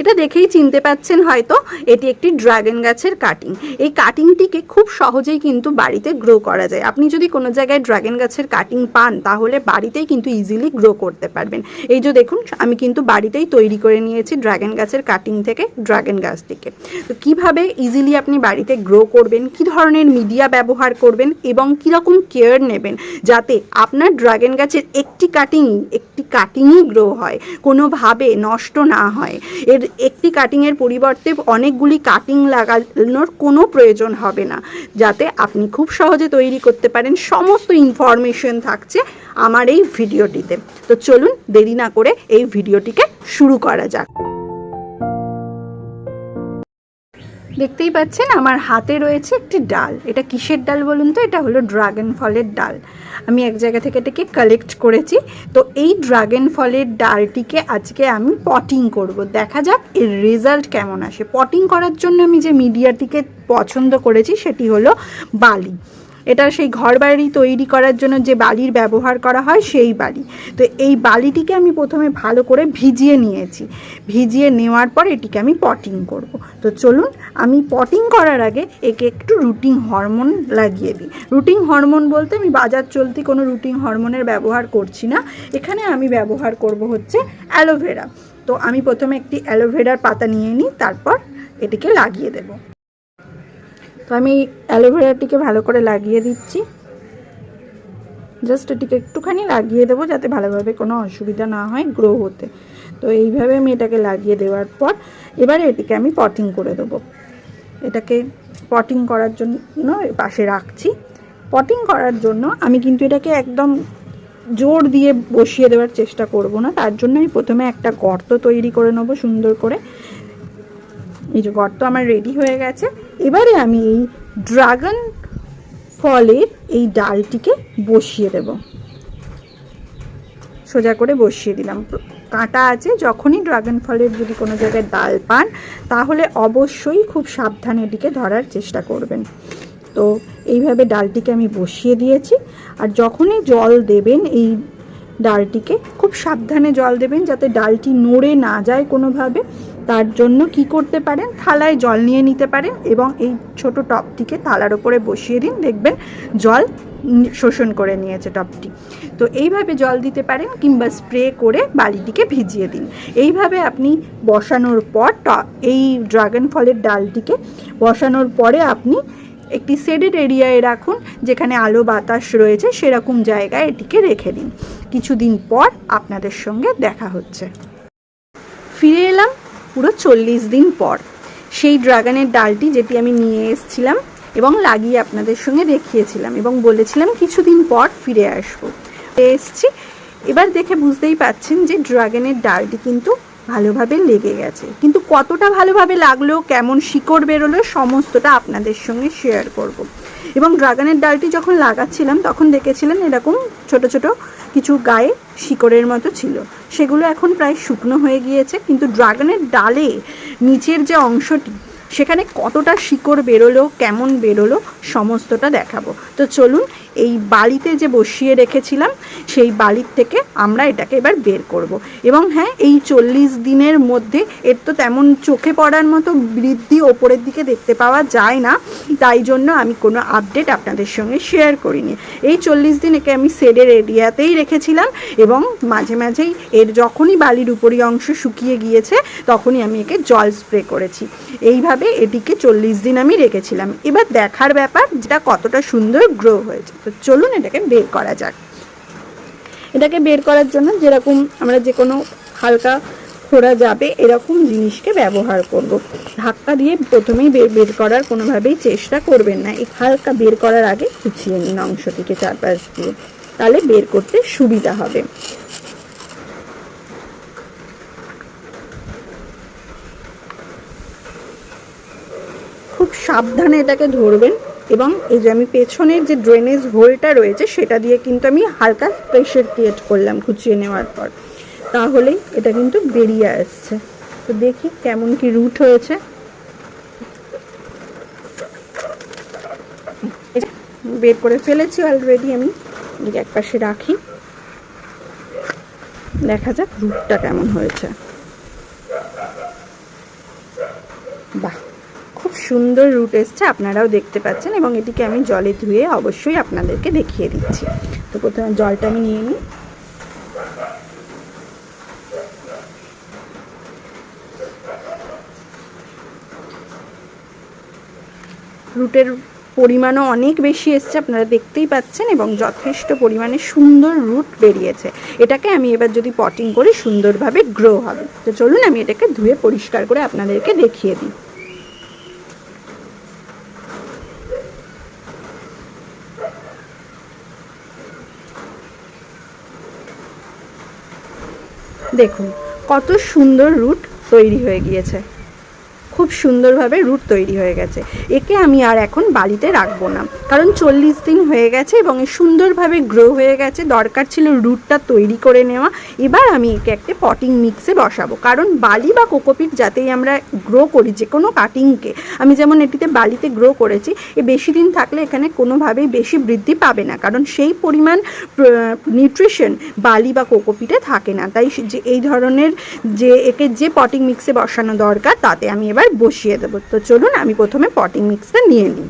এটা দেখেই চিনতে পাচ্ছেন হয়তো, এটি একটি ড্রাগন গাছের কাটিং এই কাটিংটিকে খুব সহজেই কিন্তু বাড়িতে গ্রো করা যায়। আপনি যদি কোনো জায়গায় ড্রাগন গাছের কাটিং পান, তাহলে বাড়িতেই কিন্তু ইজিলি গ্রো করতে পারবেন। এই যে দেখুন, আমি কিন্তু বাড়িতেই তৈরি করে নিয়েছি ড্রাগন গাছের কাটিং থেকে ড্রাগন গাছটিকে। তো কীভাবে ইজিলি আপনি বাড়িতে গ্রো করবেন, কি ধরনের মিডিয়া ব্যবহার করবেন এবং কীরকম কেয়ার নেবেন যাতে আপনার ড্রাগন গাছের একটি কাটিং একটি কাটিংই গ্রো হয়, কোনোভাবে নষ্ট না হয়। এর একটি কাটিংয়ের পরিবর্তে অনেকগুলি কাটিং লাগানোর কোনো প্রয়োজন হবে না। যাতে আপনি খুব সহজে তৈরি করতে পারেন, সমস্ত ইনফরমেশন থাকছে আমার এই ভিডিওটিতে তো চলুন দেরি না করে এই ভিডিওটিকে শুরু করা যাক। দেখতেই পাচ্ছেন আমার হাতে রয়েছে একটি ডাল। এটা কিসের ডাল বলুন তো? এটা হলো ড্রাগন ফলের ডাল। আমি এক জায়গা থেকে এটাকে কালেক্ট করেছি। তো এই ড্রাগন ফলের ডালটিকে আজকে আমি পটিং করব। দেখা যাক এর রেজাল্ট কেমন আসে। পটিং করার জন্য আমি যে মিডিয়াটিকে পছন্দ করেছি সেটি হলো বালি। এটা সেই ঘর বাড়ি তৈরি করার জন্য যে বালির ব্যবহার করা হয় সেই বালি। তো এই বালিটিকে আমি প্রথমে ভালো করে ভিজিয়ে নিয়েছি। ভিজিয়ে নেওয়ার পর এটিকে আমি পটিং করব। তো চলুন, আমি পটিং করার আগে একে একটু রুটিং হরমোন লাগিয়ে দিই। রুটিং হরমোন বলতে আমি বাজার চলতি কোনো রুটিং হরমোনের ব্যবহার করছি না। এখানে আমি ব্যবহার করব হচ্ছে অ্যালোভেরা তো আমি প্রথমে একটি অ্যালোভেরার পাতা নিয়ে নিই, তারপর এটিকে লাগিয়ে দেবো। তো আমি অ্যালোভেরাটিকে ভালো করে লাগিয়ে দিচ্ছি। জাস্ট এটিকে একটুখানি লাগিয়ে দেবো যাতে ভালোভাবে কোনো অসুবিধা না হয় গ্রো হতে। তো এইভাবে আমি এটাকে লাগিয়ে দেওয়ার পর এবারে এটিকে আমি পটিং করে দেবো। এটাকে পটিং করার জন্য পাশে রাখছি। পটিং করার জন্য আমি কিন্তু এটাকে একদম জোর দিয়ে বসিয়ে দেওয়ার চেষ্টা করব না। তার জন্য আমি প্রথমে একটা গর্ত তৈরি করে নেব সুন্দর করে। এই যে গর্ত আমার রেডি হয়ে গেছে। এবারে আমি এই ড্রাগন ফলের এই ডালটিকে বসিয়ে দেব। সোজা করে বসিয়ে দিলাম। কাঁটা আছে, যখনই ড্রাগন ফলের যদি কোনো জায়গায় ডাল পান, তাহলে অবশ্যই খুব সাবধানে এটিকে ধরার চেষ্টা করবেন। তো এইভাবে ডালটিকে আমি বসিয়ে দিয়েছি। আর যখনই জল দেবেন এই ডালটিকে, খুব সাবধানে জল দেবেন যাতে ডালটি নড়ে না যায় কোনোভাবে। তার জন্য কি করতে পারেন? থালায় জল নিয়ে নিতে পারেন এবং এই ছোট টপটিকে থালার ওপরে বসিয়ে দিন। দেখবেন জল শোষণ করে নিয়েছে টপটি। তো এইভাবে জল দিতে পারেন কিংবা স্প্রে করে বালিটিকে ভিজিয়ে দিন। এইভাবে আপনি বসানোর পর এই ড্রাগন ফলের ডালটিকে বসানোর পরে আপনি একটি সেডেড এরিয়ায় রাখুন, যেখানে আলো বাতাস রয়েছে, সেরকম জায়গায় এটিকে রেখে দিন। কিছুদিন পর আপনাদের সঙ্গে দেখা হচ্ছে। ফিরে এলাম পুরো চল্লিশ দিন পর। সেই ড্রাগনের ডালটি যেটি আমি নিয়ে এসেছিলাম এবং লাগিয়ে আপনাদের সঙ্গে দেখিয়েছিলাম এবং বলেছিলাম কিছুদিন পর ফিরে আসব। এসছি। এবার দেখে বুঝতেই পাচ্ছেন যে ড্রাগনের ডালটি কিন্তু ভালোভাবে লেগে গেছে। কিন্তু কতটা ভালোভাবে লাগল, কেমন শিকড় বেরোলো, সমস্তটা আপনাদের সঙ্গে শেয়ার করব। এবং ড্রাগনের ডালটি যখন লাগাচ্ছিলাম, তখন দেখেছিলেন এরকম ছোট ছোট কিছু গায়ে শিকড়ের মতো ছিল। সেগুলো এখন প্রায় শুকনো হয়ে গিয়েছে, কিন্তু ড্রাগনের ডালে নিচের যে অংশটি, সেখানে কতটা শিকড় বেরোলো, কেমন বেরোলো, সমস্তটা দেখাবো। তো চলুন এই বালিতে যে বসিয়ে রেখেছিলাম, সেই বালির থেকে আমরা এটাকে এবার বের করব। এবং হ্যাঁ এই চল্লিশ দিনের মধ্যে এর তো তেমন চোখে পড়ার মতো বৃদ্ধি ওপরের দিকে দেখতে পাওয়া যায় না। তাই জন্য আমি কোনো আপডেট আপনাদের সঙ্গে শেয়ার করিনি। এই চল্লিশ দিন একে আমি সেডের এরিয়াতেই রেখেছিলাম এবং মাঝে মাঝেই এর যখনই বালির উপরি অংশ শুকিয়ে গিয়েছে, তখনই আমি একে জল স্প্রে করেছি। এইভাবে এটিকে চল্লিশ দিন আমি রেখেছিলাম। এবার দেখার ব্যাপার, যেটা কতটা সুন্দর গ্রো হয়েছে। তো চলুন এটাকে বের করা যাক। এটাকে বের করার জন্য যেরকম আমরা যে কোনো হালকা খোরা যাবে, এরকম জিনিসকে ব্যবহার করব। ধাক্কা দিয়ে প্রথমেই বের করার কোনোভাবেই চেষ্টা করবেন না। এই হালকা বের করার আগে কুচিয়ে নিন অংশটিকে চারপাশ দিয়ে। তাহলে বের করতে সুবিধা হবে। খুব সাবধানে এটাকে ধরবেন। এবং এই যে আমি পেছনের যে ড্রেনেজ হোলটা রয়েছে, সেটা দিয়ে কিন্তু আমি হালকা প্রেশার ক্রিয়েট করলাম কুচিয়ে নেওয়ার পর। তাহলেই এটা কিন্তু বেরিয়ে আসছে। তো দেখি কেমন কি রুট হয়েছে। বের করে ফেলেছি অলরেডি আমি। এক পাশে রাখি। দেখা যাক রুটটা কেমন হয়েছে। বাহ! সুন্দর রুট এসছে আপনারাও দেখতে পাচ্ছেন এবং এটিকে আমি জলে ধুয়ে অবশ্যই আপনাদেরকে দেখিয়ে দিচ্ছি। তো প্রথমে জলটা আমি নিয়ে নিই। রুটের পরিমাণও অনেক বেশি এসছে, আপনারা দেখতেই পাচ্ছেন এবং যথেষ্ট পরিমাণে সুন্দর রুট বেরিয়েছে। এটাকে আমি এবার যদি পটিং করি সুন্দরভাবে গ্রো হবে। তো চলুন আমি এটাকে ধুয়ে পরিষ্কার করে আপনাদেরকে দেখিয়ে দিই। দেখুন কত সুন্দর রুট তৈরি হয়ে গিয়েছে। খুব সুন্দরভাবে রুট তৈরি হয়ে গেছে। একে আমি আর এখন বাড়িতে রাখব না। কারণ চল্লিশ দিন হয়ে গেছে এবং সুন্দরভাবে গ্রো হয়ে গেছে। দরকার ছিল রুটটা তৈরি করে নেওয়া। এবার আমি একে একটা পটিং মিক্সে বসাবো। কারণ বালি বা কোকোপিট যাতেই আমরা গ্রো করি, যে কোনো কাটিংকে আমি যেমন এটিতে বালিতে গ্রো করেছি, এ বেশি দিন থাকলে এখানে কোনোভাবেই বেশি বৃদ্ধি পাবে না। কারণ সেই পরিমাণ নিউট্রিশন বালি বা কোকোপিটে থাকে না। তাই যে, এই ধরনের যে, একে যে পটিং মিক্সে বসানো দরকার, তাতে আমি এবার বসিয়ে দেবো। তো চলুন আমি প্রথমে পটিং মিক্সটা নিয়ে নিই।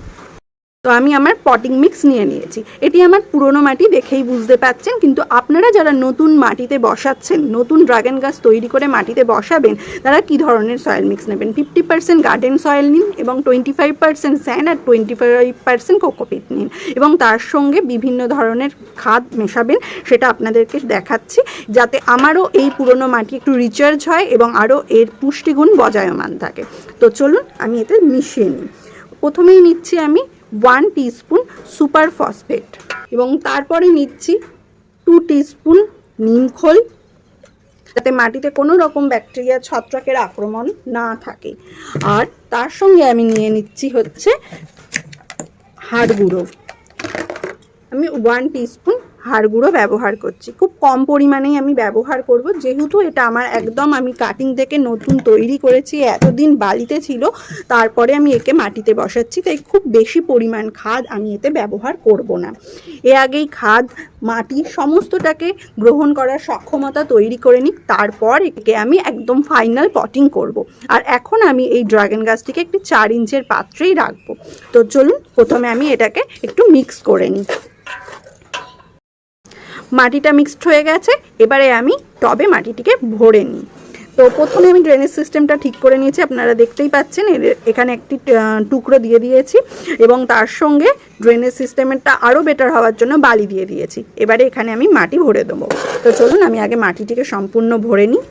তো আমি আমার পটিং মিক্স নিয়ে নিয়েছি। এটি আমার পুরনো মাটি দেখেই বুঝতে পাচ্ছেন, কিন্তু আপনারা যারা নতুন মাটিতে বসাচ্ছেন, নতুন ড্রাগন গাছ তৈরি করে মাটিতে বসাবেন, তারা কি ধরনের সয়েল মিক্স নেবেন? ফিফটি পার্সেন্ট গার্ডেন সয়েল নিন এবং টোয়েন্টি ফাইভ পার্সেন্ট স্যান্ড আর টোয়েন্টি ফাইভ পার্সেন্ট কোকোপিট নিন এবং তার সঙ্গে বিভিন্ন ধরনের খাদ মেশাবেন, সেটা আপনাদেরকে দেখাচ্ছি, যাতে আমারও এই পুরনো মাটি একটু রিচার্জ হয় এবং আরও এর পুষ্টিগুণ বজায়মান থাকে। তো চলুন আমি এতে মিশিয়ে নিই। প্রথমেই নিচ্ছি আমি ওয়ান টিস্পুন সুপার ফসফেট এবং তারপরে নিচ্ছি টু টিস্পুন নিমখোল যাতে মাটিতে কোনো রকম ব্যাকটেরিয়া ছত্রাকের আক্রমণ না থাকে। আর তার সঙ্গে আমি নিয়ে নিচ্ছি হচ্ছে হাড় গুঁড়ো। আমি ওয়ান টিস্পুন হাড় গুঁড়ো ব্যবহার করছি। খুব কম পরিমাণেই আমি ব্যবহার করব। যেহেতু এটা আমার একদম আমি কাটিং থেকে নতুন তৈরি করেছি, এতদিন বালিতে ছিল, তারপরে আমি একে মাটিতে বসাচ্ছি, তাই খুব বেশি পরিমাণ খাদ আমি এতে ব্যবহার করব না। এ আগেই খাদ, মাটি সমস্তটাকে গ্রহণ করার সক্ষমতা তৈরি করে নিই তারপর একে আমি একদম ফাইনাল পটিং করব। আর এখন আমি এই ড্রাগন গাছটিকে একটি চার ইঞ্চের পাত্রেই রাখব। তো চলুন, প্রথমে আমি এটাকে একটু মিক্স করে নিই। মাটিটা মিক্সড হয়ে গেছে, এবারে আমি টবে মাটিটিকে ভরে নিই। তো প্রথমে আমি ড্রেনেজ সিস্টেমটা ঠিক করে নিয়েছি, আপনারা দেখতেই পাচ্ছেন এখানে একটি টুকরো দিয়ে দিয়েছি এবং তার সঙ্গে ড্রেনেজ সিস্টেমেরটা আরও বেটার হওয়ার জন্য বালি দিয়ে দিয়েছি। এবারে এখানে আমি মাটি ভরে দেবো। তো চলুন, আমি আগে মাটিটিকে সম্পূর্ণ ভরে নিই।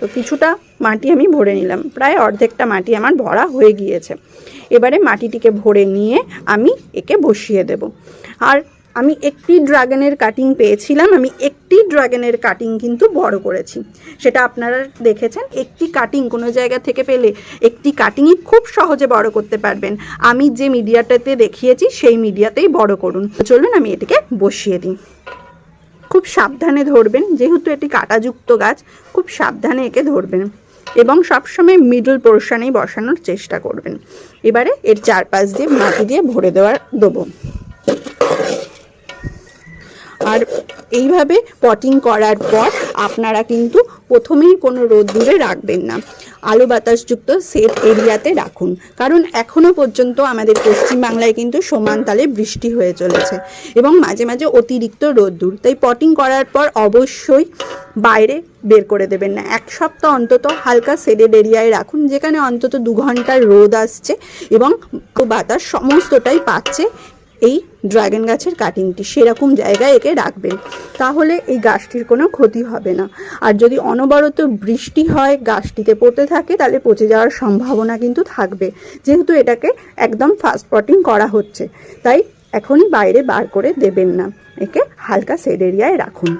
তো কিছুটা মাটি আমি ভরে নিলাম, প্রায় অর্ধেকটা মাটি আমার ভরা হয়ে গিয়েছে। এবারে মাটিটিকে ভরে নিয়ে আমি একে বসিয়ে দেব। আর আমি একটি ড্রাগনের কাটিং পেয়েছিলাম, আমি একটি ড্রাগনের কাটিং কিন্তু বড় করেছি। সেটা আপনারা দেখেছেন, একটি কাটিং কোনো জায়গা থেকে পেলে একটি কাটিংই খুব সহজে বড় করতে পারবেন। আমি যে মিডিয়াটাতে দেখিয়েছি, সেই মিডিয়াতেই বড় করুন। চলুন আমি এটিকে বসিয়ে দিই। খুব সাবধানে ধরবেন, যেহেতু এটি কাঁটাযুক্ত গাছ, খুব সাবধানে একে ধরবেন এবং সবসময় মিডল পোর্শনেই বসানোর চেষ্টা করবেন। এবারে এর চারপাশ দিয়ে মাটি দিয়ে ভরে দেওয়ার দেবো। আর এইভাবে পটিং করার পর আপনারা কিন্তু প্রথমেই কোনো রোদ্দুরে রাখবেন না। আলো বাতাসযুক্ত সেট এরিয়াতে রাখুন। কারণ এখনও পর্যন্ত আমাদের পশ্চিমবাংলায় কিন্তু সমান তালে বৃষ্টি হয়ে চলেছে এবং মাঝে মাঝে অতিরিক্ত রোদ্দুর তাই পটিং করার পর অবশ্যই বাইরে বের করে দেবেন না। এক সপ্তাহ অন্তত হালকা সেডেড এরিয়ায় রাখুন, যেখানে অন্তত দু ঘণ্টার রোদ আসছে এবং বাতাস সমস্তটাই পাচ্ছে এই ড্রাগন গাছের কাটিংটি সেরকম জায়গায় একে রাখবেন তাহলে এই গাছটির কোনো ক্ষতি হবে না। আর যদি অনবরত বৃষ্টি হয়, গাছটিতে পড়তে থাকে, তাহলে পচে যাওয়ার সম্ভাবনা কিন্তু থাকবে। যেহেতু এটাকে একদম ফাস্ট পটিং করা হচ্ছে, তাই এখনই বাইরে বার করে দেবেন না। একে হালকা সেড এরিয়ায় রাখুন।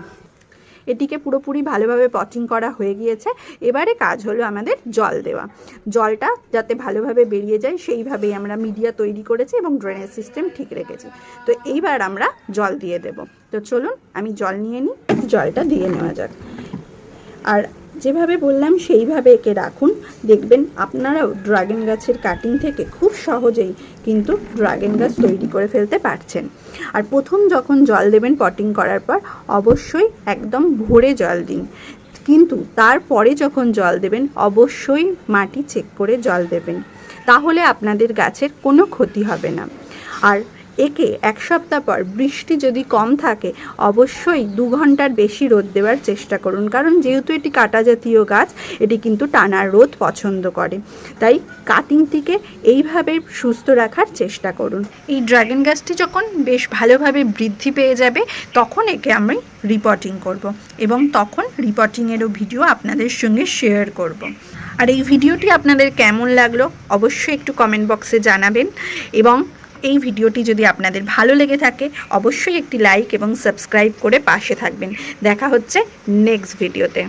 এটিকে পুরোপুরি ভালোভাবে পচিং করা হয়ে গিয়েছে। এবারে কাজ হলো আমাদের জল দেওয়া। জলটা যাতে ভালোভাবে বেরিয়ে যায়, সেইভাবেই আমরা মিডিয়া তৈরি করেছি এবং ড্রেনেজ সিস্টেম ঠিক রেখেছি। তো এইবার আমরা জল দিয়ে দেব। তো চলুন, আমি জল নিয়ে নিই, জলটা দিয়ে নেওয়া যাক। আর যেভাবে বললাম, সেইভাবে একে রাখুন। দেখবেন আপনারাও ড্রাগন গাছের কাটিং থেকে খুব সহজেই কিন্তু ড্রাগন গাছ তৈরি করে ফেলতে পারছেন। আর প্রথম যখন জল দেবেন পটিং করার পর, অবশ্যই একদম ভরে জল দিন। কিন্তু তারপরে যখন জল দেবেন, অবশ্যই মাটি চেক করে জল দেবেন। তাহলে আপনাদের গাছের কোনো ক্ষতি হবে না। আর একে এক সপ্তাহ পর বৃষ্টি যদি কম থাকে, অবশ্যই দু ঘণ্টার বেশি রোদ দেওয়ার চেষ্টা করুন। কারণ যেহেতু এটি কাটা জাতীয় গাছ, এটি কিন্তু টানা রোদ পছন্দ করে। তাই কাটিংটিকে এইভাবে সুস্থ রাখার চেষ্টা করুন। এই ড্রাগন গাছটি যখন বেশ ভালোভাবে বৃদ্ধি পেয়ে যাবে, তখন একে আমি রিপোর্টিং করব এবং তখন রিপোর্টিংয়েরও ভিডিও আপনাদের সঙ্গে শেয়ার করব। আর এই ভিডিওটি আপনাদের কেমন লাগল, অবশ্যই একটু কমেন্ট বক্সে জানাবেন এবং এই ভিডিওটি যদি আপনাদের ভালো লেগে থাকে, অবশ্যই একটি লাইক এবং সাবস্ক্রাইব করে পাশে থাকবেন। দেখা হচ্ছে নেক্সট ভিডিওতে